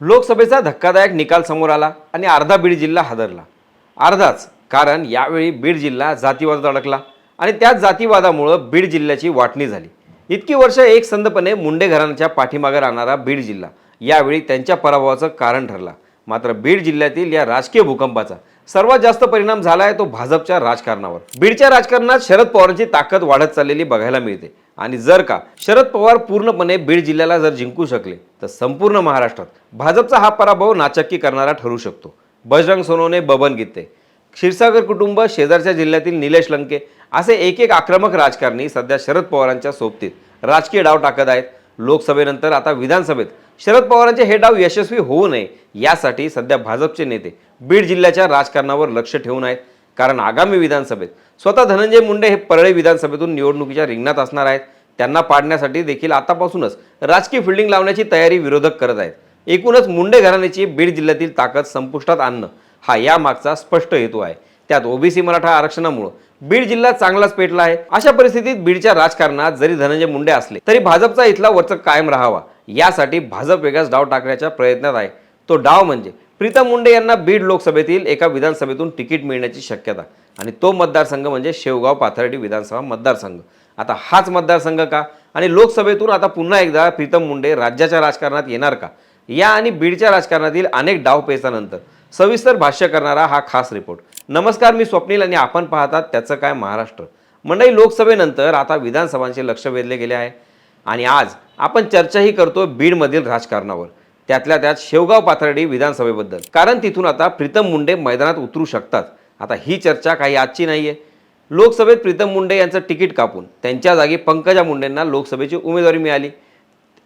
लोकसभेचा धक्कादायक निकाल समोर आला आणि अर्धा बीड जिल्हा हादरला. अर्धाच कारण यावेळी बीड जिल्हा जातीवादात अडकला आणि त्याच जातीवादामुळं बीड जिल्ह्याची वाटणी झाली. इतकी वर्ष एकसंधपणे मुंडे घराण्याच्या पाठीमागे राहणारा बीड जिल्हा यावेळी त्यांच्या पराभवाचं कारण ठरला. मात्र बीड जिल्ह्यातील या राजकीय भूकंपाचा सर्वात जास्त परिणाम झाला आहे तो भाजपच्या राजकारणावर. बीडच्या राजकारणात शरद पवारांची ताकद वाढत चाललेली बघायला मिळते. आणि जर का शरद पवार पूर्णपणे बीड जिल्ह्याला जर जिंकू शकले तर संपूर्ण महाराष्ट्रात भाजपचा हा पराभव नाचक्की करणारा ठरू शकतो. बजरंग सोनवणे बबन गीते क्षीरसागर कुटुंब शेजारच्या जिल्ह्यातील निलेश लंके असे एक एक आक्रमक राजकारणी सध्या शरद पवारांच्या सोबतीत राजकीय डाव टाकत आहेत. लोकसभेनंतर आता विधानसभेत शरद पवारांचे हे डाव यशस्वी होऊ नये यासाठी सध्या भाजपचे नेते बीड जिल्ह्याच्या राजकारणावर लक्ष ठेवून आहेत. कारण आगामी विधानसभेत स्वतः धनंजय मुंडे हे परळी विधानसभेतून निवडणुकीच्या रिंगणात असणार आहेत. त्यांना पाडण्यासाठी देखील आतापासूनच राजकीय फिल्डिंग लावण्याची तयारी विरोधक करत आहेत. एकूणच मुंडे घराण्याची बीड जिल्ह्यातील ताकद संपुष्टात आणणं हा यामागचा स्पष्ट हेतू आहे. त्यात ओबीसी मराठा आरक्षणामुळं बीड जिल्हा चांगलाच पेटला आहे. अशा परिस्थितीत बीडच्या राजकारणात जरी धनंजय मुंडे असले तरी भाजपचा इथला वरचक कायम राहावा. यासाठी भाजप वेगळाच डाव टाकण्याच्या प्रयत्नात आहे. तो डाव म्हणजे प्रीतम मुंडे यांना बीड लोकसभेतील एका विधानसभेतून तिकीट मिळण्याची शक्यता आणि तो मतदारसंघ म्हणजे शेवगाव पाथर्डी विधानसभा मतदारसंघ. आता हाच मतदारसंघ का? आणि लोकसभेतून आता पुन्हा एकदा प्रीतम मुंडे राज्याच्या राजकारणात येणार का? या आणि बीडच्या राजकारणातील अनेक डावपेचानंतर सविस्तर भाष्य करणारा हा खास रिपोर्ट. नमस्कार मी स्वप्नील आणि आपण पाहतात त्याचं काय महाराष्ट्र. मंडळी लोकसभेनंतर आता विधानसभांचे लक्ष वेधले गेले आहे. आणि आज आपण चर्चाही करतो बीडमधील राजकारणावर. त्यातल्या त्यात शेवगाव पाथर्डी विधानसभेबद्दल. कारण तिथून आता प्रीतम मुंडे मैदानात उतरू शकतात. आता ही चर्चा काही आजची नाही आहे लोकसभेत प्रीतम मुंडे यांचं तिकीट कापून त्यांच्या जागी पंकजा मुंडेंना लोकसभेची उमेदवारी मिळाली.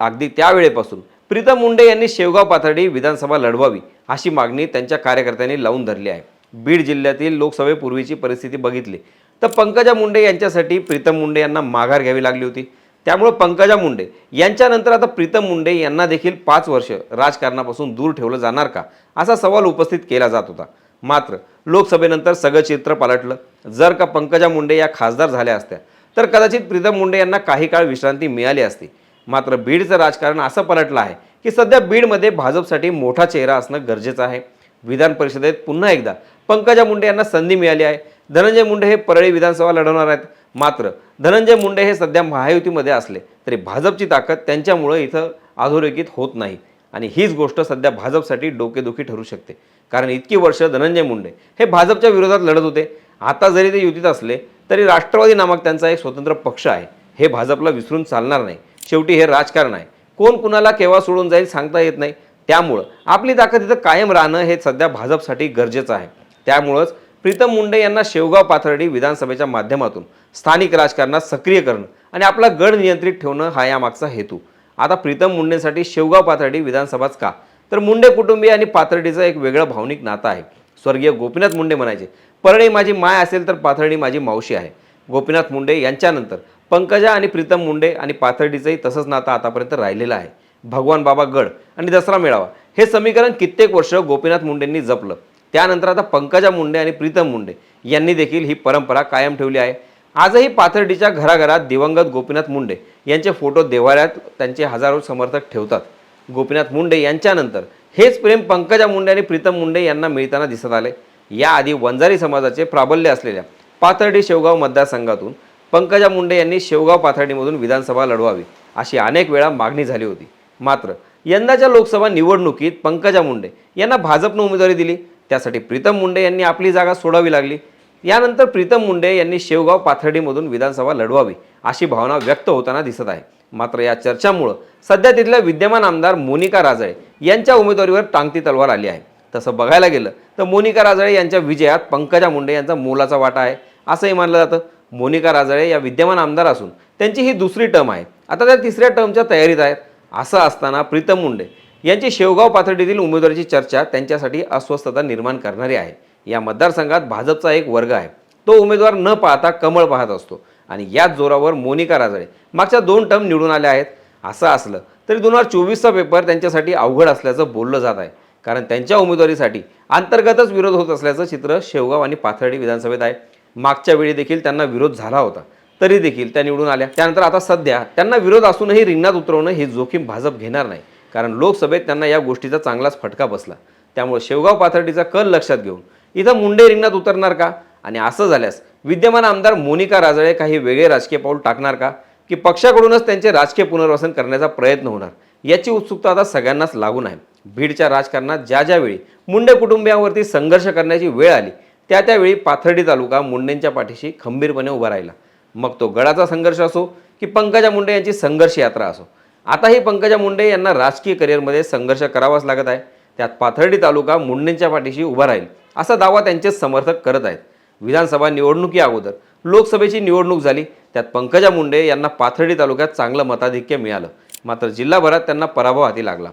अगदी त्यावेळेपासून प्रीतम मुंडे यांनी शेवगाव पाथर्डी विधानसभा लढवावी अशी मागणी त्यांच्या कार्यकर्त्यांनी लावून धरली आहे. बीड जिल्ह्यातील लोकसभेपूर्वीची परिस्थिती बघितली. तर पंकजा मुंडे यांच्यासाठी प्रीतम मुंडे यांना माघार घ्यावी लागली होती. त्यामुळे पंकजा मुंडे यांच्यानंतर आता प्रीतम मुंडे यांना देखील पाच वर्ष राजकारणापासून दूर ठेवलं जाणार का? असा सवाल उपस्थित केला जात होता. मात्र लोकसभेनंतर सगळं चित्र पालटलं. जर का पंकजा मुंडे या खासदार झाल्या असत्या तर कदाचित प्रीतम मुंडे यांना काही काळ विश्रांती मिळाली असती. मात्र बीडचं राजकारण असं पलटलं आहे की सध्या बीडमध्ये भाजपसाठी मोठा चेहरा असणं गरजेचं आहे. विधान परिषदेत पुन्हा एकदा पंकजा मुंडे यांना संधी मिळाली आहे. धनंजय मुंडे हे परळी विधानसभा लढवणार आहेत. मात्र धनंजय मुंडे हे सध्या महायुतीमध्ये असले तरी भाजपची ताकद त्यांच्यामुळं इथं अधोरेखित होत नाही. आणि हीच गोष्ट सध्या भाजपसाठी डोकेदुखी ठरू शकते. कारण इतकी वर्ष धनंजय मुंडे हे भाजपच्या विरोधात लढत होते. आता जरी ते युतीत असले तरी राष्ट्रवादी नामक त्यांचा एक स्वतंत्र पक्ष आहे. हे भाजपला विसरून चालणार नाही. शेवटी हे राजकारण आहे. कोण कुणाला केव्हा सोडून जाईल सांगता येत नाही. त्यामुळं आपली ताकद इथं कायम राहणं हे सध्या भाजपसाठी गरजेचं आहे. त्यामुळंच प्रीतम मुंडे यांना शेवगाव पाथर्डी विधानसभेच्या माध्यमातून स्थानिक राजकारणात सक्रिय करणं आणि आपला गड नियंत्रित ठेवणं हा यामागचा हेतू. आता प्रीतम मुंडेंसाठी शेवगाव पाथर्डी विधानसभाच का? तर मुंडे कुटुंबीय आणि पाथर्डीचं एक वेगळं भावनिक नातं आहे. स्वर्गीय गोपीनाथ मुंडे म्हणायचे परळी माझी माय असेल तर पाथर्डी माझी मावशी आहे. गोपीनाथ मुंडे यांच्यानंतर पंकजा आणि प्रीतम मुंडे आणि पाथर्डीचंही तसंच नातं आतापर्यंत राहिलेलं आहे. भगवान बाबा गड आणि दसरा मेळावा हे समीकरण कित्येक वर्ष गोपीनाथ मुंडेंनी जपलं. त्यानंतर आता पंकजा मुंडे आणि प्रीतम मुंडे यांनी देखील ही परंपरा कायम ठेवली आहे. आजही पाथर्डीच्या घराघरात दिवंगत गोपीनाथ मुंडे यांचे फोटो देवाऱ्यात त्यांचे हजारो समर्थक ठेवतात. गोपीनाथ मुंडे यांच्यानंतर हेच प्रेम पंकजा मुंडे आणि प्रीतम मुंडे यांना मिळताना दिसत आले. याआधी वंजारी समाजाचे प्राबल्य असलेल्या पाथर्डी शेवगाव मतदारसंघातून पंकजा मुंडे यांनी शेवगाव पाथर्डीमधून विधानसभा लढवावी अशी अनेक वेळा मागणी झाली होती. मात्र यंदाच्या लोकसभा निवडणुकीत पंकजा मुंडे यांना भाजपनं उमेदवारी दिली. त्यासाठी प्रीतम मुंडे यांनी आपली जागा सोडावी लागली. यानंतर प्रीतम मुंडे यांनी शेवगाव पाथर्डीमधून विधानसभा लढवावी अशी भावना व्यक्त होताना दिसत आहे. मात्र या चर्चामुळं सध्या तिथल्या विद्यमान आमदार मोनिका राजळे यांच्या उमेदवारीवर टांगती तलवार आली आहे. तसं बघायला गेलं तर मोनिका राजळे यांच्या विजयात पंकजा मुंडे यांचा मोलाचा वाटा आहे असंही मानलं जातं. मोनिका राजळे या विद्यमान आमदार असून त्यांची ही दुसरी टर्म आहे. आता त्या तिसऱ्या टर्मच्या तयारीत आहेत. असं असताना प्रीतम मुंडे यांची शेवगाव पाथर्डीतील उमेदवारीची चर्चा त्यांच्यासाठी अस्वस्थता निर्माण करणारी आहे. या मतदारसंघात भाजपचा एक वर्ग आहे. तो उमेदवार न पाहता कमळ पाहत असतो आणि याच जोरावर मोनिका राजळे मागच्या दोन टर्म निवडून आल्या आहेत. असं असलं तरी दोन हजार चोवीसचा पेपर त्यांच्यासाठी अवघड असल्याचं बोललं जात आहे. कारण त्यांच्या उमेदवारीसाठी अंतर्गतच विरोध होत असल्याचं चित्र शेवगाव आणि पाथर्डी विधानसभेत आहे. मागच्या वेळी देखील त्यांना विरोध झाला होता. तरी देखील त्या निवडून आल्या. त्यानंतर आता सध्या त्यांना विरोध असूनही रिंगणात उतरवणं ही जोखीम भाजप घेणार नाही. कारण लोकसभेत त्यांना या गोष्टीचा चांगलाच फटका बसला. त्यामुळे शेवगाव पाथर्डीचा कल लक्षात घेऊन इथं मुंडे रिंगणात उतरणार का? आणि असं झाल्यास विद्यमान आमदार मोनिका राजळे काही वेगळे राजकीय पाऊल टाकणार का? की पक्षाकडूनच त्यांचे राजकीय पुनर्वसन करण्याचा प्रयत्न होणार? याची उत्सुकता आता सगळ्यांनाच लागून आहे. बीडच्या राजकारणात ज्या ज्यावेळी मुंडे कुटुंबियांवरती संघर्ष करण्याची वेळ आली त्या त्यावेळी पाथर्डी तालुका मुंडेंच्या पाठीशी खंबीरपणे उभा राहिला. मग तो गडाचा संघर्ष असो की पंकजा मुंडे यांची संघर्ष यात्रा असो. आताही पंकजा मुंडे यांना राजकीय करिअरमध्ये संघर्ष करावाच लागत आहे. त्यात पाथर्डी तालुका मुंडेंच्या पाठीशी उभा राहील असा दावा त्यांचे समर्थक करत आहेत. विधानसभा निवडणुकी अगोदर लोकसभेची निवडणूक झाली त्यात पंकजा मुंडे यांना पाथर्डी तालुक्यात चांगलं मताधिक्य मिळालं. मात्र जिल्हाभरात त्यांना पराभव हाती लागला.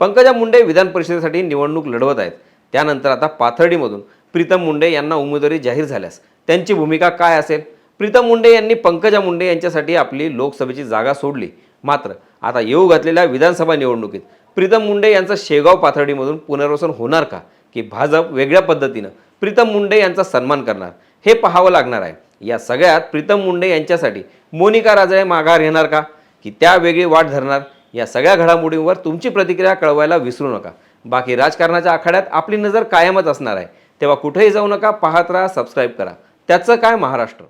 पंकजा मुंडे विधान परिषदेसाठी निवडणूक लढवत आहेत. त्यानंतर आता पाथर्डीमधून प्रीतम मुंडे यांना उमेदवारी जाहीर झाल्यास त्यांची भूमिका काय असेल? प्रीतम मुंडे यांनी पंकजा मुंडे यांच्यासाठी आपली लोकसभेची जागा सोडली. मात्र आता येऊ घातलेल्या विधानसभा निवडणुकीत प्रीतम मुंडे यांचं शेगाव पाथर्डीमधून पुनर्वसन होणार का? की भाजप वेगळ्या पद्धतीनं प्रीतम मुंडे यांचा सन्मान करणार? हे पाहावं लागणार आहे. या सगळ्यात प्रीतम मुंडे यांच्यासाठी मोनिका राजळे माघार घेणार का? की त्या वेगळी वाट धरणार? या सगळ्या घडामोडींवर तुमची प्रतिक्रिया कळवायला विसरू नका. बाकी राजकारणाच्या आखाड्यात आपली नजर कायमच असणार आहे. तेव्हा कुठेही जाऊ नका पाहत राहा सबस्क्राईब करा. त्याचं काय महाराष्ट्र?